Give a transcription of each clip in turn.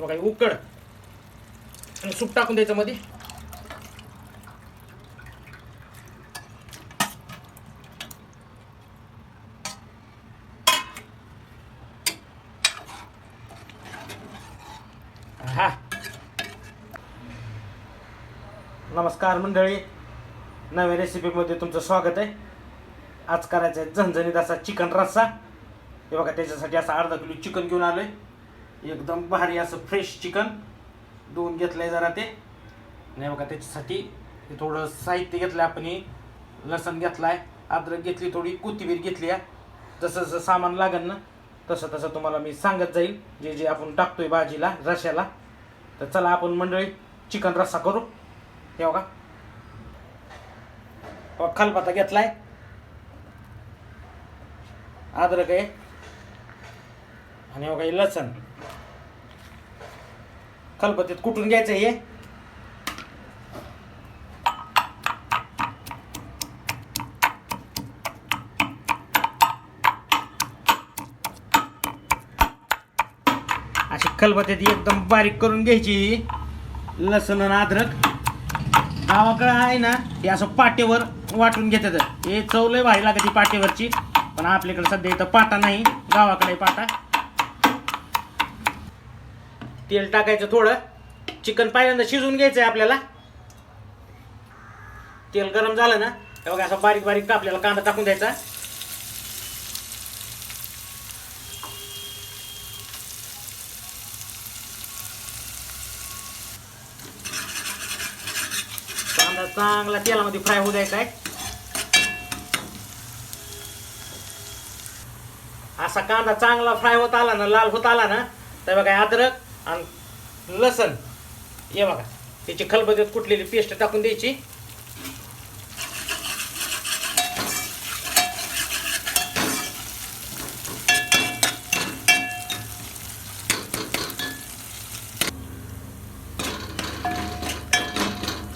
बघा उकड. आणि सूप टाकून द्यायचं मध्ये हा. नमस्कार मंडळी. नव्या रेसिपीमध्ये तुमचं स्वागत आहे. आज करायचं आहे झणझणीत असा चिकन रस्सा. हे बघा त्याच्यासाठी असा अर्धा किलो चिकन घेऊन आलोय. एकदम भारी असं फ्रेश चिकन धुवून घेतलंय जरा ते. नाही बघा त्याच्यासाठी थोडं साहित्य घेतलं आपण हे. लसण घेतलाय अद्रक घेतली थोडी कोथिंबीर घेतली आहे. जसं जसं सामान लागेल ना तसं तसं तुम्हाला मी सांगत जाईल. जे जे आपण टाकतोय भाजीला रश्याला. तर चला आपण मंडळी चिकन रस्सा करू. हे बघा. खालपाता घेतला घेतलाय. अद्रक आहे. आणि बघा लसण. खलबत्तीत कुठून घ्यायचं हे? अशी खलबत्त्यात एकदम बारीक करून घ्यायची. लसण आणि अद्रक. गावाकडं आहे ना हे असं पाटेवर वाटून घेतात. हे चव लय भारी लागते पाटेवरची. पण आपल्याकडे सध्या इथं पाटा नाही. गावाकडे पाटा. तेल टाकायचं थोडं. चिकन पहिल्यांदा शिजवून घ्यायचं आहे आपल्याला. तेल गरम झालं ना तेव्हा असं बारीक बारीक आपल्याला कांदा टाकून द्यायचा. कांदा चांगला तेलामध्ये फ्राय होऊ द्यायचा आहे. असा कांदा चांगला फ्राय होत आला ना लाल होत आला ना तेव्हा काय अद्रक आणि लसण. हे बघा त्याची खलबत्त्यात कुठलेली पेस्ट टाकून द्यायची.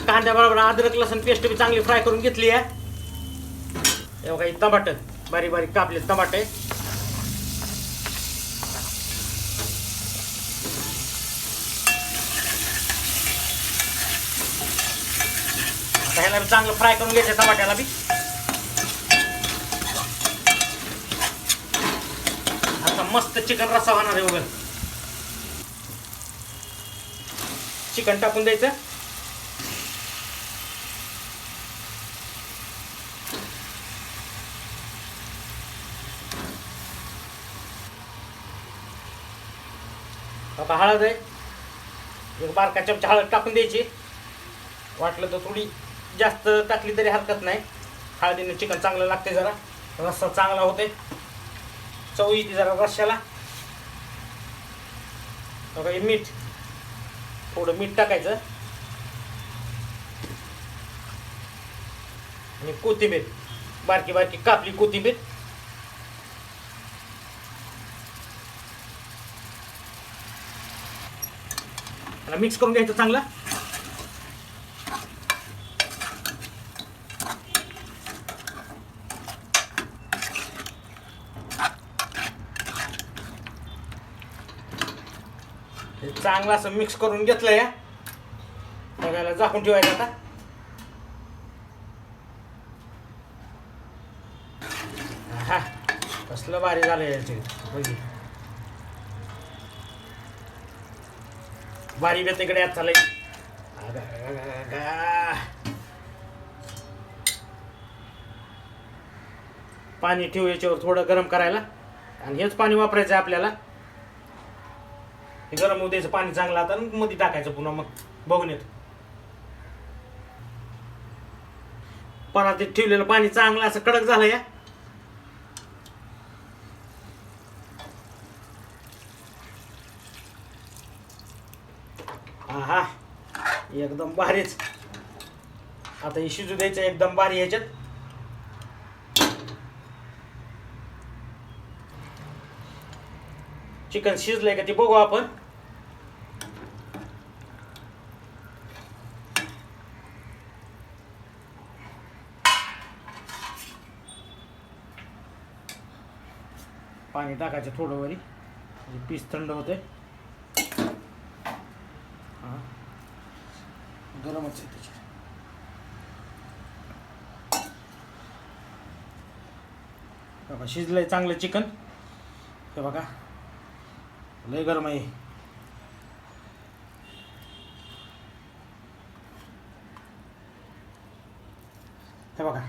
कांद्याबरोबर अद्रक लसण पेस्ट बी चांगली फ्राय करून घेतली आहे. हे बघा टमाट टमाटर बारीक बारीक कापले टमाटे आता ह्याला बी चांगलं फ्राय करून घ्यायचं टमाट्याला बी. आता मस्त चिकन रस्सा होणार आहे वगैरे चिकन टाकून द्यायचं. आता हळद आहे. एक बारका चमचा हळद टाकून द्यायची. वाटलं तर थोडी जास्त टाकली तरी हरकत नाही. हळदीने चिकन चांगलं लागते जरा. रस्सा चांगला होते चव येते जरा रश्श्याला बघा मीठ. थोडं मीठ टाकायचं. आणि कोथिंबीर. बारकी बारकी कापली कोथिंबीर. मिक्स करून घ्यायचं चांगलं हे चांगलं असं मिक्स करून घेतलं या बघायला झाकून ठेवायचं आता. हा कसलं भारी झालं याचे. बघी भारी बेत इकडे यात झालंय. पाणी ठेवू याच्यावर थोडं गरम करायला. आणि हेच पाणी वापरायचं आहे आपल्याला. गरम होऊ द्यायचं पाणी चांगलं आता आणि मध्ये टाकायचं पुन्हा मग. बघून येत. परातीत ठेवलेलं पाणी चांगलं असं कडक झालं या. हा एकदम भारीच. आता हे शिजू द्यायचं एकदम भारी ह्याच्यात. चिकन शिजलंय का ते बघू आपण. पाणी टाकायचं थोडं वरी. म्हणजे पीस थंड होते गरमच आहे त्याची. बघा शिजलंय चांगलं चिकन. हे बघा. लय गरम आहे. हे बघा.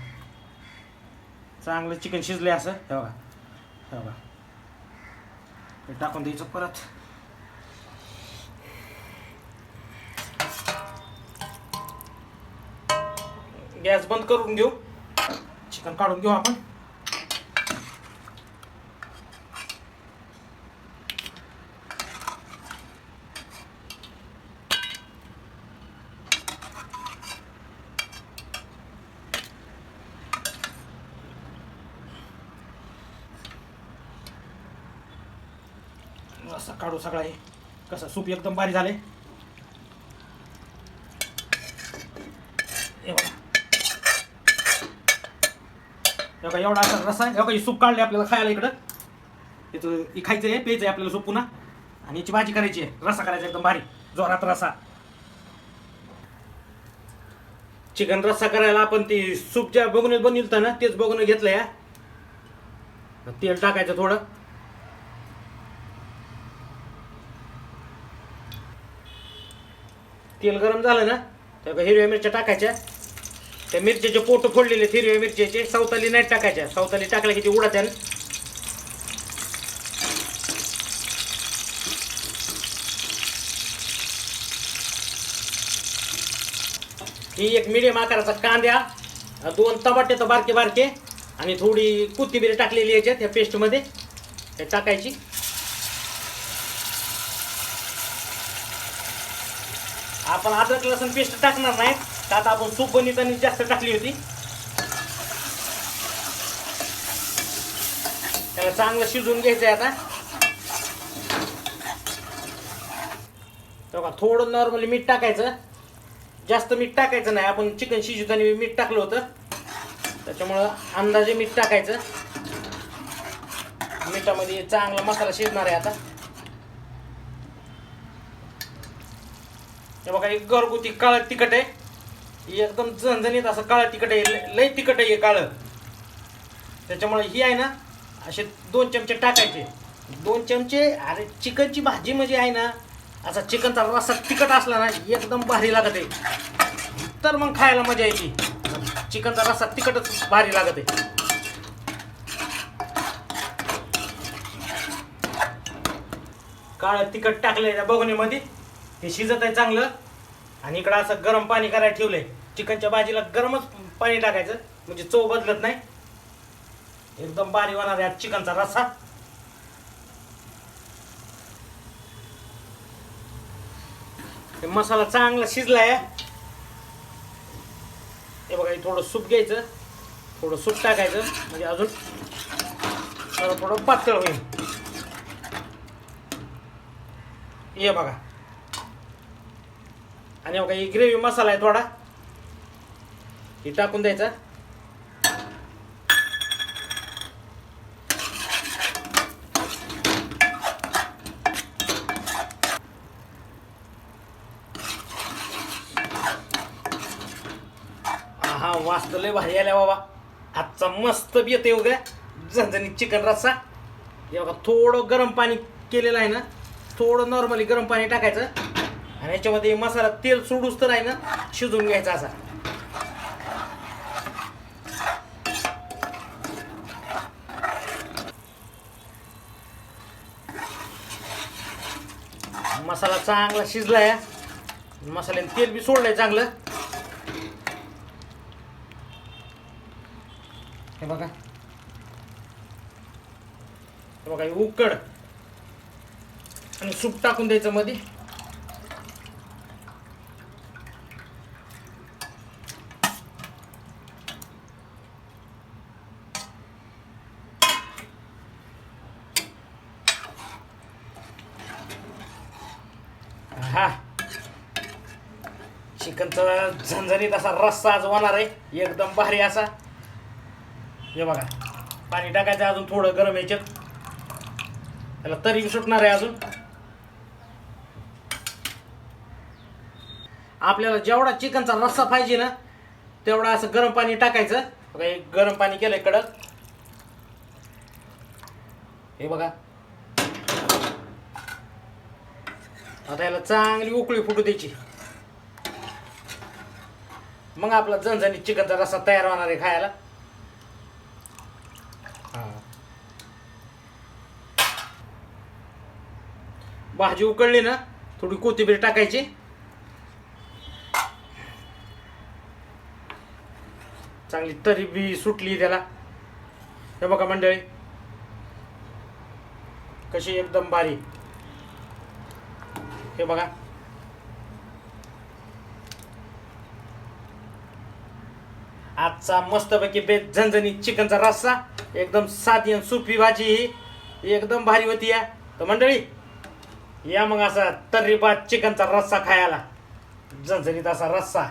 चांगलं चिकन शिजलंय असं. हे बघा. हे बघा. हे टाकून द्यायचं परत गॅस बंद करून घेऊ चिकन काढून घेऊ आपण असा काढू सगळा हे. कसं सूप एकदम भारी झाले हे बघा. एवढा असा रसा आहे बघा सूप काढले आपल्याला खायला इकडं. तिथं खायचं आहे प्यायचं आहे आपल्याला सूप पुन्हा. आणि याची भाजी करायची आहे. रसा करायचा एकदम भारी. जोरात रसा. चिकन रस्सा करायला आपण ती सूप ज्या बघून बनवलं ना तेच बघून घेतलं या तेल टाकायचं थोडं. तेल गरम झालं ना तर हिरव्या मिरच्या टाकायच्या. त्या मिरच्याचे पोट फोडलेले आहेत हिरव्या मिरच्याचे सावताली नाही टाकायच्या. सावताली टाकल्या की ते उडत्या ही एक मिडियम आकाराचा कांद्या दोन टमाटे तर बारके बारके आणि थोडी कोथिंबीर टाकलेली याच्यात ह्या पेस्टमध्ये हे टाकायची. आपण अद्रक लसूण पेस्ट टाकणार नाही. का आता आपण सूप बनवताना जास्त टाकली होती. त्याला चांगलं शिजवून घ्यायचं आहे आता तेव्हा थोडं नॉर्मली मीठ टाकायचं. जास्त मीठ टाकायचं नाही. आपण चिकन शिजवताना मीठ टाकलं होतं. त्याच्यामुळं अंदाजे मीठ टाकायचं. मिठामध्ये चांगला मसाला शिजणार आहे आता. हे बघा एक घरगुती काळं तिखट आहे. ही एकदम झणझणीत असं काळं तिखट आहे. लय- तिखट आहे हे काळं. त्याच्यामुळे ही आहे ना असे दोन चमचे टाकायचे. दोन चमचे अरे चिकनची भाजी म्हणजे आहे ना असा चिकनचा रस्सा तिखट असला ना एकदम भारी लागत. आहे तर मग खायला मजा यायची. चिकनचा रस्सा तिखटच भारी लागत. आहे काळं तिखट टाकलंय त्या बघणीमध्ये ते शिजत आहे चांगलं. आणि इकडं असं गरम पाणी करायला ठेवलंय. चिकनच्या भाजीला गरमच पाणी टाकायचं. म्हणजे चव बदलत नाही. एकदम बारी होणार आहे चिकनचा रस्सा. मसाला चांगला शिजलाय. हे बघा थोडं सूप घ्यायचं. थोडं सूप टाकायचं. म्हणजे अजून थोडं थोडं पातळ होईल. हे बघा. आणि हो बघा ही ग्रेव्ही मसाला आहे थोडा. ही टाकून द्यायचा. हा वास्त लय भारी आल्या बाबा. आजचा मस्त बी येते उद्या झणझणीत चिकन रस्सा. हे बघा थोडं गरम पाणी केलेलं आहे ना थोडं नॉर्मली गरम पाणी टाकायचं. आणि याच्यामध्ये मसाला तेल सोडूच तर आहे ना शिजून घ्यायचा असा. मसाला चांगला शिजलाय मसाल्याने तेल बी सोडलंय चांगलं. हे बघा. हे बघा उकड. आणि सूप टाकून द्यायचं मध्ये हा. चिकनचा झणझणीत असा रस्सा आज होणार आहे. एकदम भारी असा. हे बघा पाणी टाकायचं अजून थोडं गरम याच्यात. त्याला तरी सुटणार आहे अजून. आपल्याला जेवढा चिकनचा रस्सा पाहिजे ना तेवढा असं गरम पाणी टाकायचं. बघा गरम पाणी केलंय कडक. हे बघा आता याला चांगली उकळी फुटू द्यायची. मग आपला झणझणीत चिकनचा रस्सा तयार होणार आहे खायला. भाजी उकळली ना थोडी कोथिंबीर टाकायची. चांगली तरी बी सुटली त्याला. हे बघा मंडळी. कशी एकदम बारीक हे बघा. आजचा मस्तपैकी बेत झणझणीत चिकनचा रस्सा एकदम साधी आणि सुपी भाजी ही एकदम भारी होती या. तर मंडळी या मग असा तर्रीबाद चिकनचा रस्सा खायला. झणझणीत असा रस्सा.